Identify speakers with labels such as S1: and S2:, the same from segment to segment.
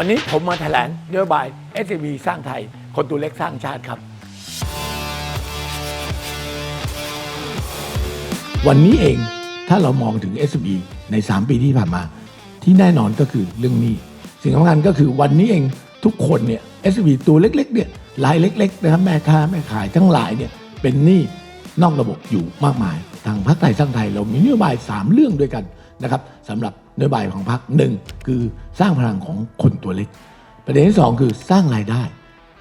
S1: วันนี้ผมมาแถลงนโยบาย s อ b สร้างไทย คนตัวเล็กสร้างชาติครับ วันนี้เองถ้าเรามองถึง s อ b ใน 3 ปีที่ผ่านมา ที่แน่นอนก็คือเรื่องนี้ สิ่งสำคัญก็คือวันนี้เองทุกคนเนี่ย s อ b ตัวเล็กๆเนี่ยรายเล็กๆนะครับแม่ค้าแม่ขายทั้งหลายเนี่ยเป็นหนี้นอกระบบอยู่มากมาย ทางพรรคไทยสร้างไทยเรามีนโยบาย 3 เรื่องด้วยกัน นะครับสำหรับนโยบายของพรรคหนึ่งคือสร้างพลังของคนตัวเล็ก ประเด็นที่ 2 คือสร้างรายได้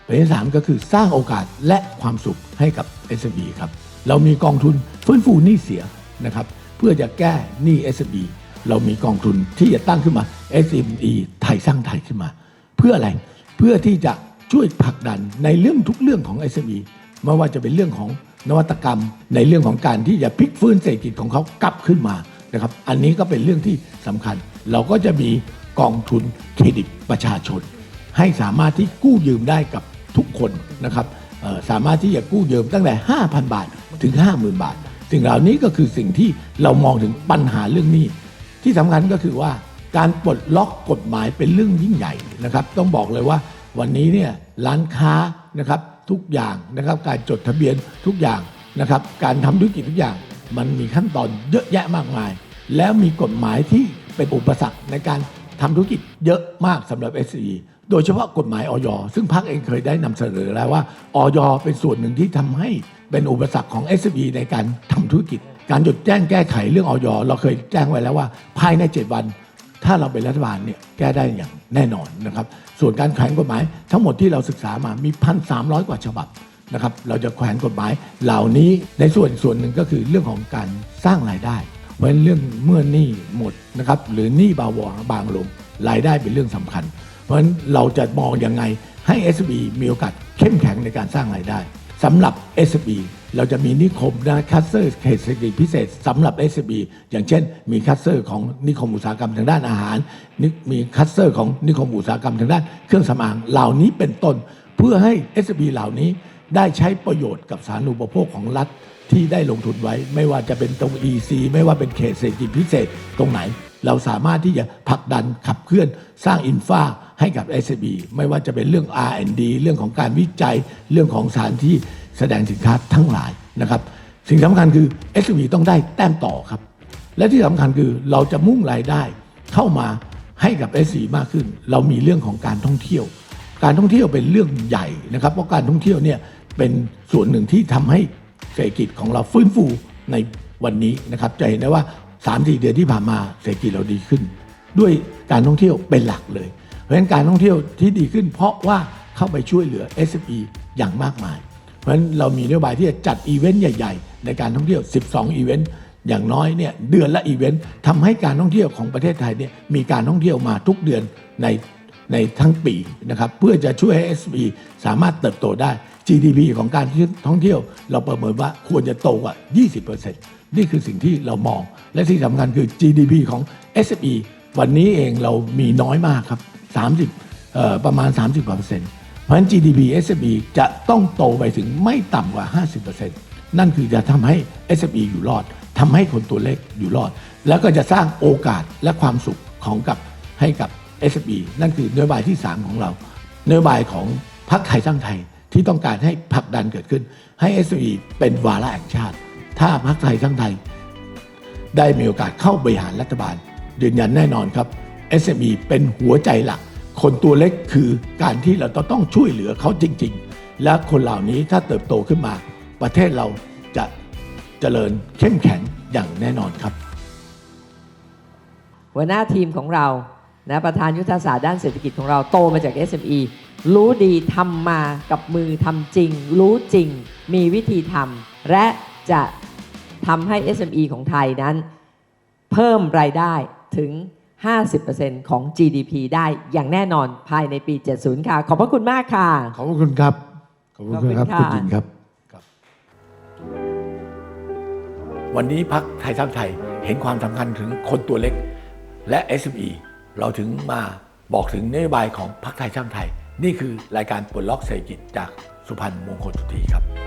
S1: ประเด็นที่สามก็คือสร้างโอกาสและความสุขให้กับ SME ครับเรามีกองทุนฟื้นฟูหนี้เสียนะครับเพื่อจะแก้หนี้ SME เรามีกองทุนที่จะตั้งขึ้นมา SME ไทยสร้างไทยขึ้นมา เพื่ออะไรเพื่อที่จะช่วยผลักดันในเรื่องทุกเรื่องของ SME ไม่ว่าจะเป็นเรื่องของนวัตกรรม ในเรื่องของการที่จะพลิกฟื้นเศรษฐกิจของเขากลับขึ้นมา นะครับ อันนี้ก็เป็นเรื่องที่สำคัญ เราก็จะมีกองทุนเครดิตประชาชน ให้สามารถที่กู้ยืมได้กับทุกคนนะครับสามารถที่จะกู้ยืมตั้งแต่ 5,000 บาทถึง 50,000 บาท สิ่งเหล่านี้ก็คือสิ่งที่เรามองถึงปัญหาเรื่องนี้ ที่สำคัญก็คือว่าการปลดล็อกกฎหมายเป็นเรื่องยิ่งใหญ่นะครับ ต้องบอกเลยว่าวันนี้เนี่ยร้านค้านะครับทุกอย่างนะครับการจดทะเบียนทุกอย่างนะครับการทำธุรกิจทุกอย่าง มันมีขั้นตอนเยอะแยะมากมาย แล้วมีกฎหมายที่เป็นอุปสรรคในการทำธุรกิจเยอะมากสำหรับ SE โดยเฉพาะกฎหมายออยซึ่งพรรคเองเคยได้นำเสนอแล้วว่าออยเป็นส่วนหนึ่งที่ทำให้เป็นอุปสรรคของ SME ในการทำธุรกิจ การจดแจ้งแก้ไขเรื่องออยเราเคยแจ้งไว้แล้วว่า ภายใน 7 วัน ถ้าเราเป็นรัฐบาลเนี่ยแก้ได้อย่างแน่นอนนะครับ ส่วนการแขวนกฎหมายทั้งหมดที่เราศึกษามามีพันสามกว่าฉบับ นะครับเราจะแขวนกฎหมายเหล่านี้ในส่วนส่วนหนึ่งก็คือเรื่องของการสร้างรายได้เพราะฉะนั้นเรื่องเมื่อหนี้หมดนะครับหรือหนี้เบาบางลงรายได้เป็นเรื่องสำคัญ เพราะฉะนั้นเราจะมองยังไงให้ SB มีโอกาสเข้มแข็งในการสร้างรายได้สำหรับ SB เราจะมีนิคมนะคัสเซอร์เขตเศรษฐกิจพิเศษสำหรับ SB อย่างเช่น มีคัสเซอร์ของนิคมอุตสาหกรรมทางด้านอาหาร มีคัสเซอร์ของนิคมอุตสาหกรรมทางด้านเครื่องสำอางเหล่านี้เป็นต้น เพื่อให้ SB เหล่านี้ ได้ใช้ประโยชน์กับสาธารณูปโภคของรัฐที่ได้ลงทุนไว้ ไม่ว่าจะเป็นตรง EC ไม่ว่าเป็นเขตเศรษฐกิจพิเศษตรงไหน เราสามารถที่จะผลักดันขับเคลื่อนสร้างอินฟาให้กับ SB ไม่ว่าจะเป็นเรื่อง R&D เรื่องของการวิจัยเรื่องของสถานที่แสดงสินค้าทั้งหลายนะครับ สิ่งสำคัญคือ SB ต้องได้แต้มต่อครับ และที่สำคัญคือเราจะมุ่งรายได้เข้ามาให้กับ SC มากขึ้น เรามีเรื่องของการท่องเที่ยว การท่องเที่ยวเป็นเรื่องใหญ่นะครับ เพราะการท่องเที่ยวเนี่ยเป็นส่วนหนึ่งที่ทำให้เศรษฐกิจของเราฟื้นฟูในวันนี้นะครับ จะเห็นได้ว่า 3-4 เดือนที่ผ่านมาเศรษฐกิจเราดีขึ้น ด้วยการท่องเที่ยวเป็นหลักเลย เพราะฉะนั้นการท่องเที่ยวที่ดีขึ้น เพราะว่าเข้าไปช่วยเหลือ SME อย่างมากมาย เพราะฉะนั้นเรามีนโยบายที่จะจัดอีเวนต์ใหญ่ ๆ ในการท่องเที่ยว 12 อีเวนต์อย่างน้อยเนี่ยเดือนละอีเวนต์ทำให้การท่องเที่ยวของประเทศไทยเนี่ยมีการท่องเที่ยวมาทุกเดือนใน ในทั้งปีนะครับเพื่อจะช่วยให้ SME สามารถเติบโตได้ GDP ของการท่องเที่ยว เราประเมินว่าควรจะโตกว่า 20%นี่คือสิ่งที่เรามอง และที่สำคัญคือ GDP ของ SME วันนี้เองเรามีน้อยมากครับ 30 ประมาณ 30กว่าเปอร์เซ็นต์เพราะฉะนั้น GDP SME จะต้องโตไปถึงไม่ต่ำกว่า 50%นั่นคือจะทำให้ SME อยู่รอดทำให้คนตัวเล็กอยู่รอด แล้วก็จะสร้างโอกาสและความสุขของกับให้กับ SME นั่นคือนโยบายที่ 3 ของเรา นโยบายของพรรคไทยสร้างไทยที่ต้องการให้ผลักดันเกิดขึ้น ให้ SME เป็นวาระแห่งชาติ ถ้าพรรคไทยสร้างไทย ได้มีโอกาสเข้าบริหารรัฐบาลยืนยันแน่นอนครับ SME เป็นหัวใจหลัก คนตัวเล็กคือการที่เราต้องช่วยเหลือเขาจริง ๆ และคนเหล่านี้ถ้าเติบโตขึ้นมา ประเทศเราจะเจริญเข้มแข็งอย่างแน่นอนครับ
S2: หัวหน้าทีมของเรา นะประธานยุทธศาสตร์ด้านเศรษฐกิจของเราโตมาจาก SME รู้ดีทำมากับมือทำจริง รู้จริง มีวิธีทำและจะทำให้ SME ของไทยนั้น เพิ่มรายได้ถึง 50%ของ GDP ได้อย่างแน่นอนภายในปี 70 ค่ะ ขอบพระคุณมากค่ะ
S1: ขอบพระคุณครับขอบพระคุณครับ
S2: ขอบคุณค่ะ
S1: คุณหญิงครับ วันนี้พักไทยสร้างไทยเห็นความสำคัญถึงคนตัวเล็กและ SME เราถึงมาบอกถึงนโยบายของพรรคไทยสร้างไทย นี่คือรายการปลดล็อกเศรษฐกิจจากสุพรรณมงคลสุธีครับ